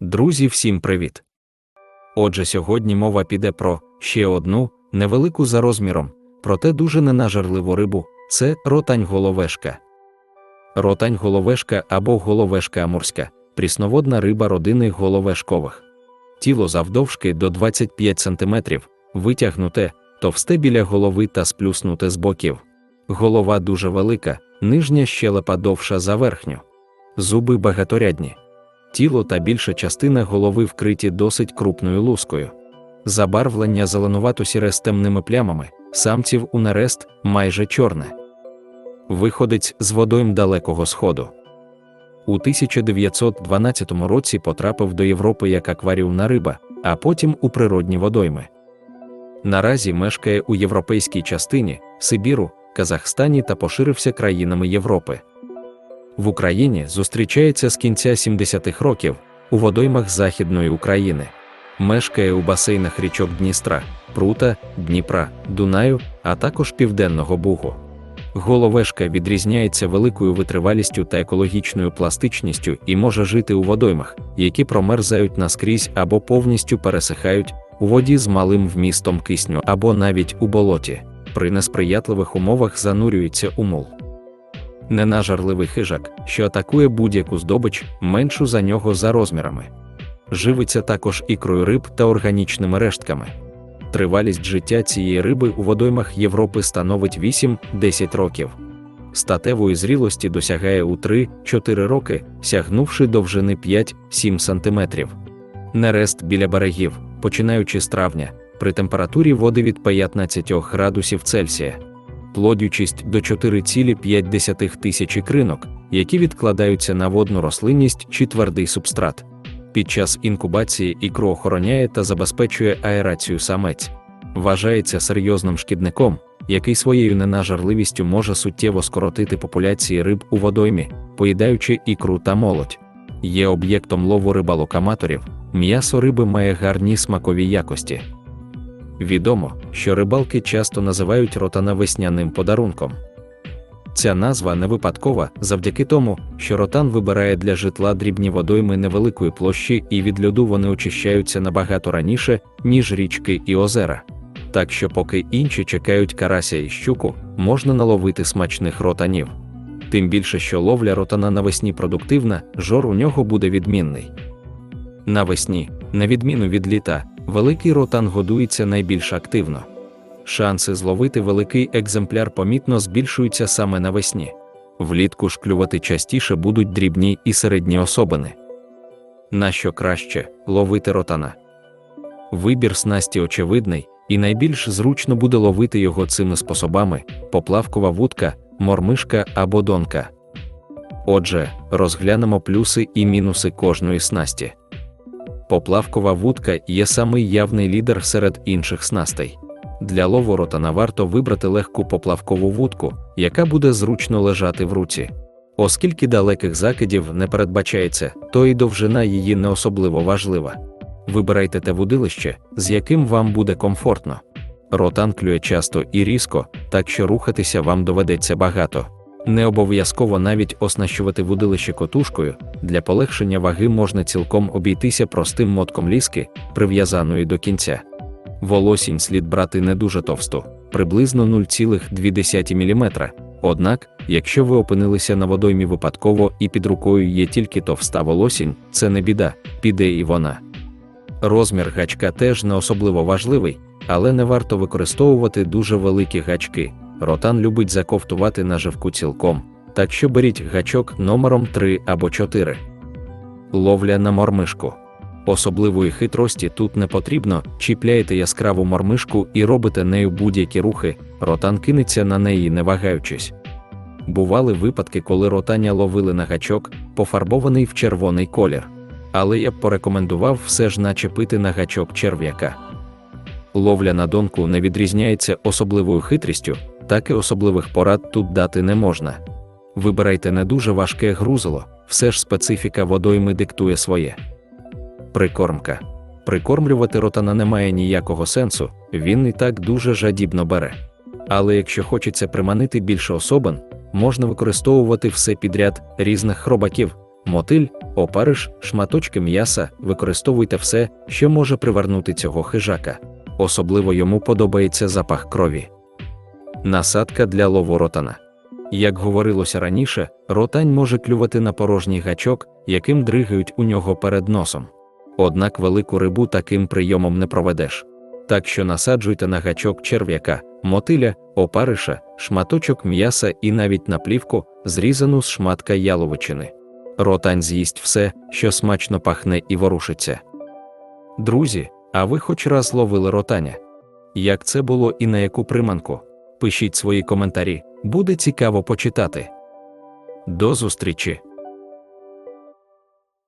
Друзі, всім привіт! Отже, сьогодні мова піде про ще одну невелику за розміром, проте дуже ненажерливу рибу це ротань головешка. Ротань головешка або головешка амурська прісноводна риба родини головешкових. Тіло завдовжки до 25 см, витягнуте, товсте біля голови та сплюснуте з боків. Голова дуже велика, нижня щелепа довша за верхню. Зуби багаторядні тіло та більша частина голови вкриті досить крупною лускою. Забарвлення зеленувато сіре з темними плямами, самців у нерест майже чорне. Виходить з водойм Далекого Сходу. У 1912 році потрапив до Європи як акваріумна риба, а потім у природні водойми. Наразі мешкає у європейській частині Сибіру, Казахстані та поширився країнами Європи. В Україні зустрічається з кінця 70-х років у водоймах Західної України. Мешкає у басейнах річок Дністра, Прута, Дніпра, Дунаю, а також Південного Бугу. Головешка відрізняється великою витривалістю та екологічною пластичністю і може жити у водоймах, які промерзають наскрізь або повністю пересихають у воді з малим вмістом кисню або навіть у болоті. При несприятливих умовах занурюється у мул ненажарливий хижак, що атакує будь-яку здобич, меншу за нього за розмірами. Живиться також ікрою риб та органічними рештками. Тривалість життя цієї риби у водоймах Європи становить 8-10 років. Статевої зрілості досягає у 3-4 роки, сягнувши довжини 5-7 см. Нерест біля берегів, починаючи з травня, при температурі води від 15 градусів Цельсія плодючість до 4,5 тисячі кринок, які відкладаються на водну рослинність чи твердий субстрат. Під час інкубації ікру охороняє та забезпечує аерацію самець. Вважається серйозним шкідником, який своєю ненажарливістю може суттєво скоротити популяції риб у водоймі, поїдаючи ікру та молодь. Є об'єктом лову рибалок-аматорів, м'ясо риби має гарні смакові якості. Відомо, що рибалки часто називають ротана весняним подарунком. Ця назва не випадкова завдяки тому, що ротан вибирає для житла дрібні водойми невеликої площі і від льоду вони очищаються набагато раніше, ніж річки і озера. Так що, поки інші чекають карася і щуку, можна наловити смачних ротанів. Тим більше, що ловля ротана навесні продуктивна, жор у нього буде відмінний. Навесні, на відміну від літа, великий ротан годується найбільш активно. Шанси зловити великий екземпляр помітно збільшуються саме навесні. Влітку ж клювати частіше будуть дрібні і середні особини. На що краще ловити ротана? Вибір снасті очевидний, і найбільш зручно буде ловити його цими способами: поплавкова вудка, мормишка або донка. Отже, розглянемо плюси і мінуси кожної снасті. Поплавкова вудка є самий явний лідер серед інших снастей. Для лову ротана варто вибрати легку поплавкову вудку, яка буде зручно лежати в руці. Оскільки далеких закидів не передбачається, то і довжина її не особливо важлива. Вибирайте те вудилище, з яким вам буде комфортно. Ротан клює часто і різко, так що рухатися вам доведеться багато. Не обов'язково навіть оснащувати вудилище котушкою, для полегшення ваги можна цілком обійтися простим мотком ліски, прив'язаної до кінця. Волосінь слід брати не дуже товсту, приблизно 0,2 мм. Однак, якщо ви опинилися на водоймі випадково і під рукою є тільки товста волосінь, це не біда, піде і вона. Розмір гачка теж не особливо важливий, але не варто використовувати дуже великі гачки. Ротан любить заковтувати наживку цілком, так що беріть гачок номером 3 або 4. Ловля на мормишку. Особливої хитрості тут не потрібно, чіпляєте яскраву мормишку і робите нею будь-які рухи, ротан кинеться на неї, не вагаючись. Бували випадки, коли ротання ловили на гачок, пофарбований в червоний колір. Але я б порекомендував все ж начепити на гачок черв'яка. Ловля на донку не відрізняється особливою хитрістю, так і особливих порад тут дати не можна. Вибирайте не дуже важке грузило, все ж специфіка водойми диктує своє. Прикормка. Прикормлювати ротана не має ніякого сенсу, він і так дуже жадібно бере. Але якщо хочеться приманити більше особин, можна використовувати все підряд різних хробаків, мотиль, опариш, шматочки м'яса, використовуйте все, що може привернути цього хижака. Особливо йому подобається запах крові. Насадка для лову ротана. Як говорилося раніше, ротань може клювати на порожній гачок, яким дригають у нього перед носом. Однак велику рибу таким прийомом не проведеш. Так що насаджуйте на гачок черв'яка, мотиля, опариша, шматочок м'яса і навіть наплівку, зрізану з шматка яловичини. Ротань з'їсть все, що смачно пахне і ворушиться. Друзі, а ви хоч раз ловили ротаня? Як це було і на яку приманку? Пишіть свої коментарі, буде цікаво почитати. До зустрічі!